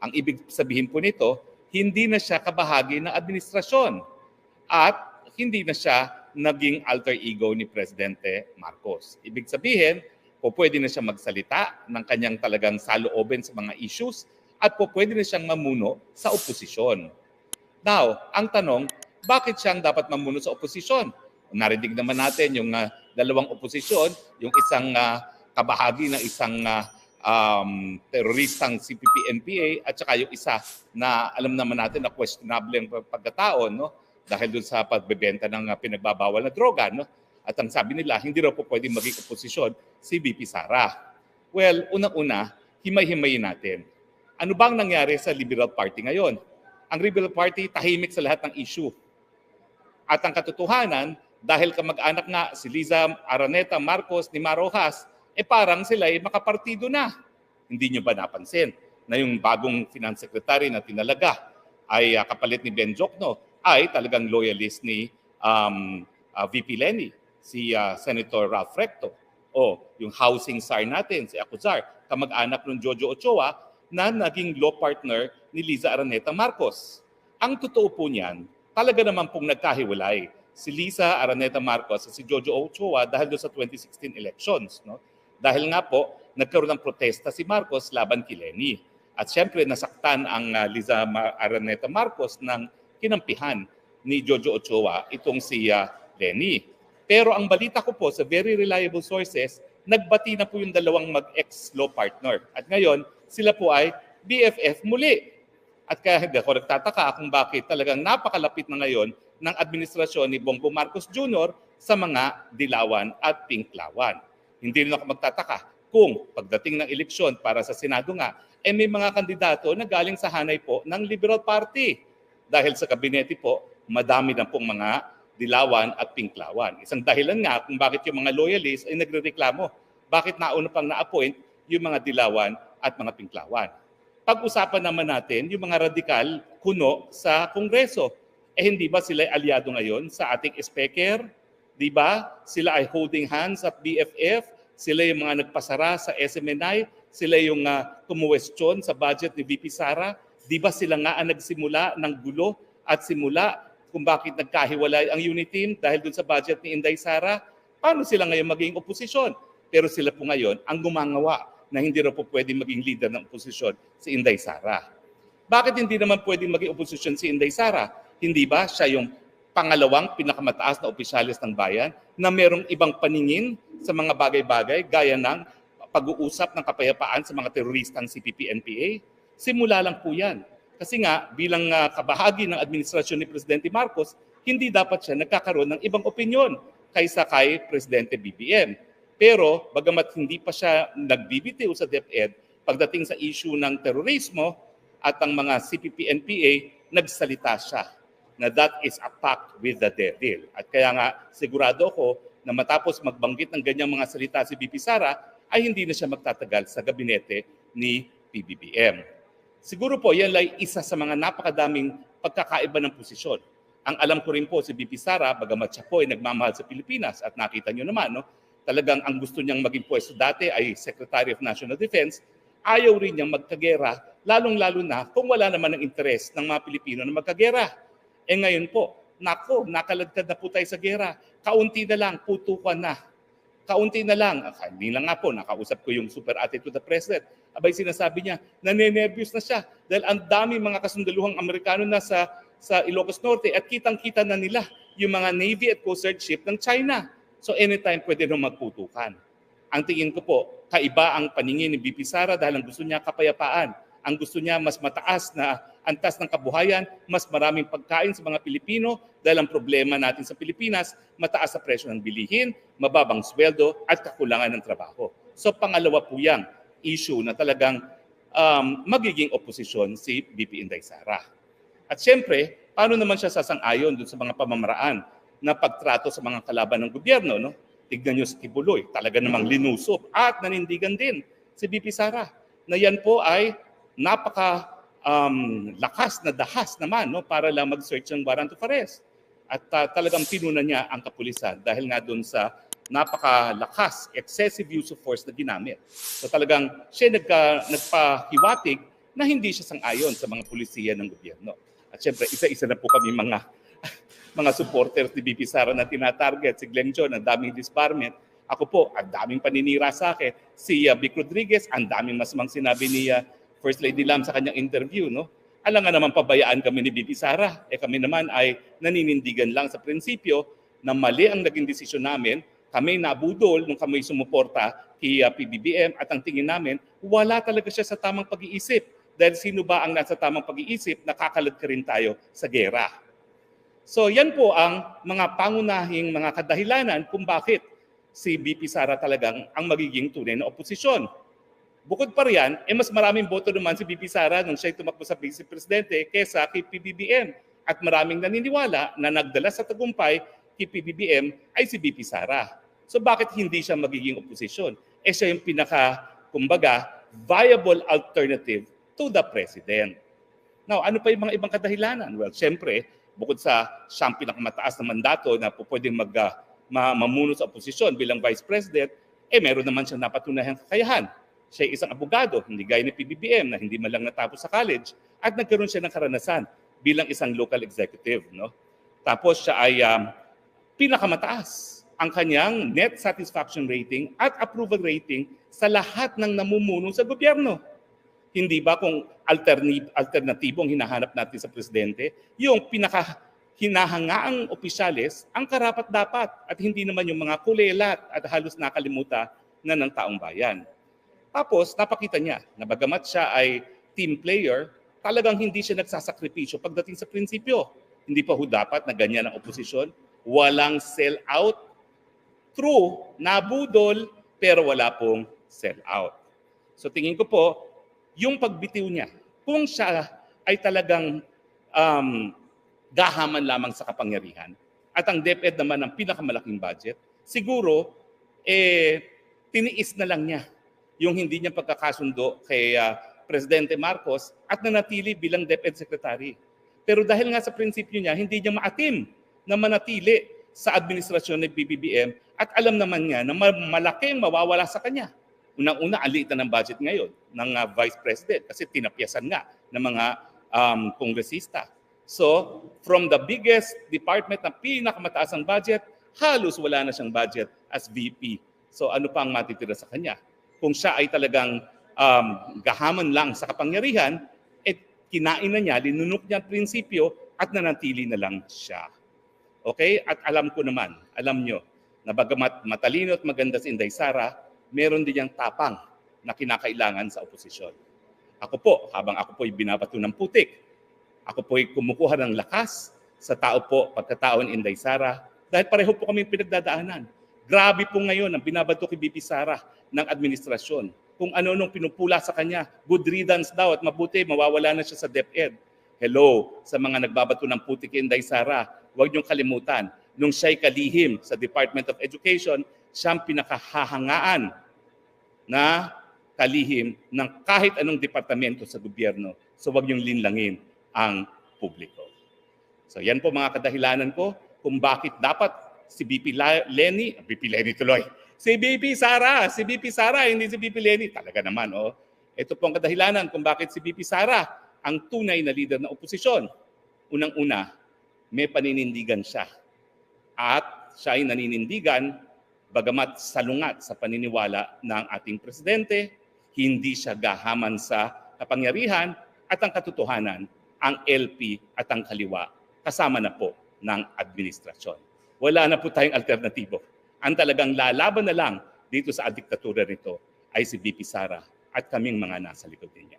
Ang ibig sabihin po nito, hindi na siya kabahagi ng administrasyon at hindi na siya naging alter ego ni Presidente Marcos. Ibig sabihin, po pwede na siya magsalita ng kanyang talagang salooben sa mga issues at po pwede na siyang mamuno sa oposisyon. Now, ang tanong, bakit siyang dapat mamuno sa oposisyon? Narinig naman natin yung ah, dalawang oposisyon, yung isang ah, kabahagi ng isang ah, um, teroristang CPP-NPA at saka yung isa na alam naman natin na questionable ang pagkataon no? dahil dun sa pagbebenta ng ah, pinagbabawal na droga. No? At ang sabi nila, hindi raw po pwede maging oposisyon si VP Sara. Well, unang-una, himay-himayin natin. Ano bang nangyari sa Liberal Party ngayon? Ang Liberal Party tahimik sa lahat ng issue. At ang katotohanan, dahil kamag-anak nga si Liza Araneta Marcos ni Marojas, eh parang sila ay makapartido na. Hindi nyo ba napansin na yung bagong finance secretary na tinalaga ay ah, kapalit ni Ben Jokno ay talagang loyalist ni um, ah, VP Lenny, si ah, Senator Ralph Recto. O yung housing czar natin, si Acuzar, kamag-anak ng Jojo Ochoa na naging law partner ni Liza Araneta Marcos. Ang totoo po niyan, talaga naman pong nagkahiwalay si Liza Araneta Marcos at si Jojo Ochoa dahil doon sa 2016 elections. No? Dahil nga po, nagkaroon ng protesta si Marcos laban kay Lenny. At siyempre, nasaktan ang uh, Liza Araneta Marcos ng kinampihan ni Jojo Ochoa itong si uh, Lenny. Pero ang balita ko po sa very reliable sources, nagbati na po yung dalawang mag-ex-law partner. At ngayon, sila po ay BFF muli. At kaya hindi ako nagtataka kung bakit talagang napakalapit na ngayon ng administrasyon ni Bongbong Marcos Jr. sa mga dilawan at pinklawan. Hindi rin ako magtataka kung pagdating ng eleksyon para sa Senado nga, eh may mga kandidato na galing sa hanay po ng Liberal Party. Dahil sa kabinete po, madami na pong mga dilawan at pinklawan. Isang dahilan nga kung bakit yung mga loyalists ay nagrereklamo. Bakit nauna pang na-appoint yung mga dilawan at mga pinklawan. Pag-usapan naman natin yung mga radikal kuno sa Kongreso. Eh hindi ba sila aliado ngayon sa ating speaker? Di ba? Sila ay holding hands at BFF. Sila yung mga nagpasara sa SMNI. Sila yung uh, kumuwestiyon sa budget ni VP Sara. Di ba sila nga ang nagsimula ng gulo at simula kung bakit nagkahiwalay ang unit team dahil dun sa budget ni Inday Sara? Paano sila ngayon maging oposisyon? Pero sila po ngayon ang gumangawa na hindi raw po pwede maging leader ng oposisyon si Inday Sara. Bakit hindi naman pwede maging oposisyon si Inday Sara? Hindi ba siya yung pangalawang pinakamataas na opisyalis ng bayan na merong ibang paningin sa mga bagay-bagay gaya ng pag-uusap ng kapayapaan sa mga teroristang CPP-NPA? Simula lang po yan. Kasi nga, bilang uh, kabahagi ng administrasyon ni Presidente Marcos, hindi dapat siya nagkakaroon ng ibang opinyon kaysa kay Presidente BBM. Pero bagamat hindi pa siya nagbibitiw sa DepEd, pagdating sa issue ng terorismo at ang mga CPP-NPA, nagsalita siya na that is a pact with the devil. At kaya nga sigurado ko na matapos magbanggit ng ganyang mga salita si BP Sara, ay hindi na siya magtatagal sa gabinete ni PBBM. Siguro po yan ay isa sa mga napakadaming pagkakaiba ng posisyon. Ang alam ko rin po si BP Sara, bagamat siya po ay nagmamahal sa Pilipinas at nakita nyo naman, no, talagang ang gusto niyang maging pwesto dati ay Secretary of National Defense, ayaw rin niyang magkagera, lalong-lalo na kung wala naman ng interes ng mga Pilipino na magkagera. Eh ngayon po, nako, nakaladkad na po tayo sa gera. Kaunti na lang, putukan na. Kaunti na lang. Ah, Hindi lang nga po, nakausap ko yung super attitude the president. Abay sinasabi niya, nanenervyos na siya dahil ang dami mga kasundaluhang Amerikano na sa, sa Ilocos Norte at kitang-kita na nila yung mga Navy at Coast Guard ship ng China. So anytime pwede nung magputukan. Ang tingin ko po, kaiba ang paningin ni BP Sara dahil ang gusto niya kapayapaan. Ang gusto niya mas mataas na antas ng kabuhayan, mas maraming pagkain sa mga Pilipino dahil ang problema natin sa Pilipinas, mataas sa presyo ng bilihin, mababang sweldo at kakulangan ng trabaho. So pangalawa po yang issue na talagang um, magiging oposisyon si BP Inday Sara. At siyempre, paano naman siya sasang-ayon dun sa mga pamamaraan na pagtrato sa mga kalaban ng gobyerno? No? Tignan nyo si Kibuloy, talaga namang linusob at nanindigan din si BP Sara na yan po ay napaka um, lakas na dahas naman no, para lang mag-search ng warrant of arrest. At uh, talagang pinuna niya ang kapulisan dahil nga doon sa napakalakas, excessive use of force na ginamit. So talagang siya nagka, nagpahiwatig na hindi siya sang-ayon sa mga pulisiya ng gobyerno. At syempre, isa-isa na po kami mga mga supporters ni BP Sara na tinatarget. Si Glenn John, ang daming disbarment. Ako po, ang daming paninira sa akin. Si uh, Vic Rodriguez, ang daming masamang sinabi ni uh, First Lady Lam sa kanyang interview. No? Alam nga naman pabayaan kami ni BP Sara. Eh kami naman ay naninindigan lang sa prinsipyo na mali ang naging desisyon namin. Kami nabudol nung kami sumuporta kay uh, PBBM at ang tingin namin, wala talaga siya sa tamang pag-iisip. Dahil sino ba ang nasa tamang pag-iisip, nakakalad ka rin tayo sa gera. So yan po ang mga pangunahing mga kadahilanan kung bakit si BP Sara talagang ang magiging tunay na oposisyon. Bukod pa riyan, eh mas maraming boto naman si BP Sara nung siya'y tumakbo sa vice presidente kesa kay PBBM. At maraming naniniwala na nagdala sa tagumpay kay PBBM ay si BP Sara. So bakit hindi siya magiging oposisyon? Eh siya yung pinaka, kumbaga, viable alternative to the president. Now, ano pa yung mga ibang kadahilanan? Well, siyempre, bukod sa siyang pinakamataas na mandato na po pwedeng mag, uh, ma- mamuno sa oposisyon bilang vice president, eh meron naman siyang napatunahang kakayahan. Siya ay isang abogado, hindi gaya ni PBBM na hindi man lang natapos sa college at nagkaroon siya ng karanasan bilang isang local executive. No? Tapos siya ay um, pinakamataas ang kanyang net satisfaction rating at approval rating sa lahat ng namumuno sa gobyerno. Hindi ba kung alterni- alternatibong hinahanap natin sa presidente, yung pinaka hinahangaang opisyales ang karapat dapat at hindi naman yung mga kulelat at halos nakalimuta na ng taong bayan. Tapos napakita niya na bagamat siya ay team player, talagang hindi siya nagsasakripisyo pagdating sa prinsipyo. Hindi pa ho dapat na ganyan ang oposisyon. Walang sell out. True, nabudol, pero wala pong sell out. So tingin ko po, yung pagbitiw niya, kung siya ay talagang um, gahaman lamang sa kapangyarihan, at ang DepEd naman ang pinakamalaking budget, siguro, eh, tiniis na lang niya yung hindi niya pagkakasundo kay uh, Presidente Marcos at nanatili bilang DepEd Secretary. Pero dahil nga sa prinsipyo niya, hindi niya maatim na manatili sa administrasyon ng BBBM at alam naman niya na malaking mawawala sa kanya. Unang-una, ang liit na ng budget ngayon ng uh, Vice President kasi tinapyasan nga ng mga um, kongresista. So, from the biggest department na pinakamataas ang budget, halos wala na siyang budget as VP. So, ano pa ang matitira sa kanya? Kung siya ay talagang um, gahaman lang sa kapangyarihan, eh, kinain na niya, linunok niya ang prinsipyo at nanatili na lang siya. Okay? At alam ko naman, alam nyo, na bagamat matalino at maganda si Inday Sara, meron din niyang tapang na kinakailangan sa oposisyon. Ako po, habang ako po'y binabato ng putik, ako po'y kumukuha ng lakas sa tao po, pagkatao ni Inday Sara, dahil pareho po kami pinagdadaanan. Grabe po ngayon ang binabato kay BP Sara ng administrasyon. Kung ano nung pinupula sa kanya, good riddance daw at mabuti, mawawala na siya sa DepEd. Hello, sa mga nagbabato ng putik kay Inday Sara, huwag niyong kalimutan, nung siya'y kalihim sa Department of Education, siyang pinakahahangaan na kalihim ng kahit anong departamento sa gobyerno. So huwag niyong linlangin ang publiko. So yan po mga kadahilanan ko kung bakit dapat si BP Lenny, BP Lenny tuloy, si BP Sara, si BP Sara, hindi si BP Lenny. Talaga naman, oh. Ito po ang kadahilanan kung bakit si BP Sara ang tunay na leader ng oposisyon. Unang-una, may paninindigan siya. At siya ay naninindigan bagamat salungat sa paniniwala ng ating presidente, hindi siya gahaman sa kapangyarihan at ang katotohanan, ang LP at ang kaliwa kasama na po ng administrasyon. Wala na po tayong alternatibo. Ang talagang lalaban na lang dito sa diktatura nito ay si VP Sara at kaming mga nasa likod niya.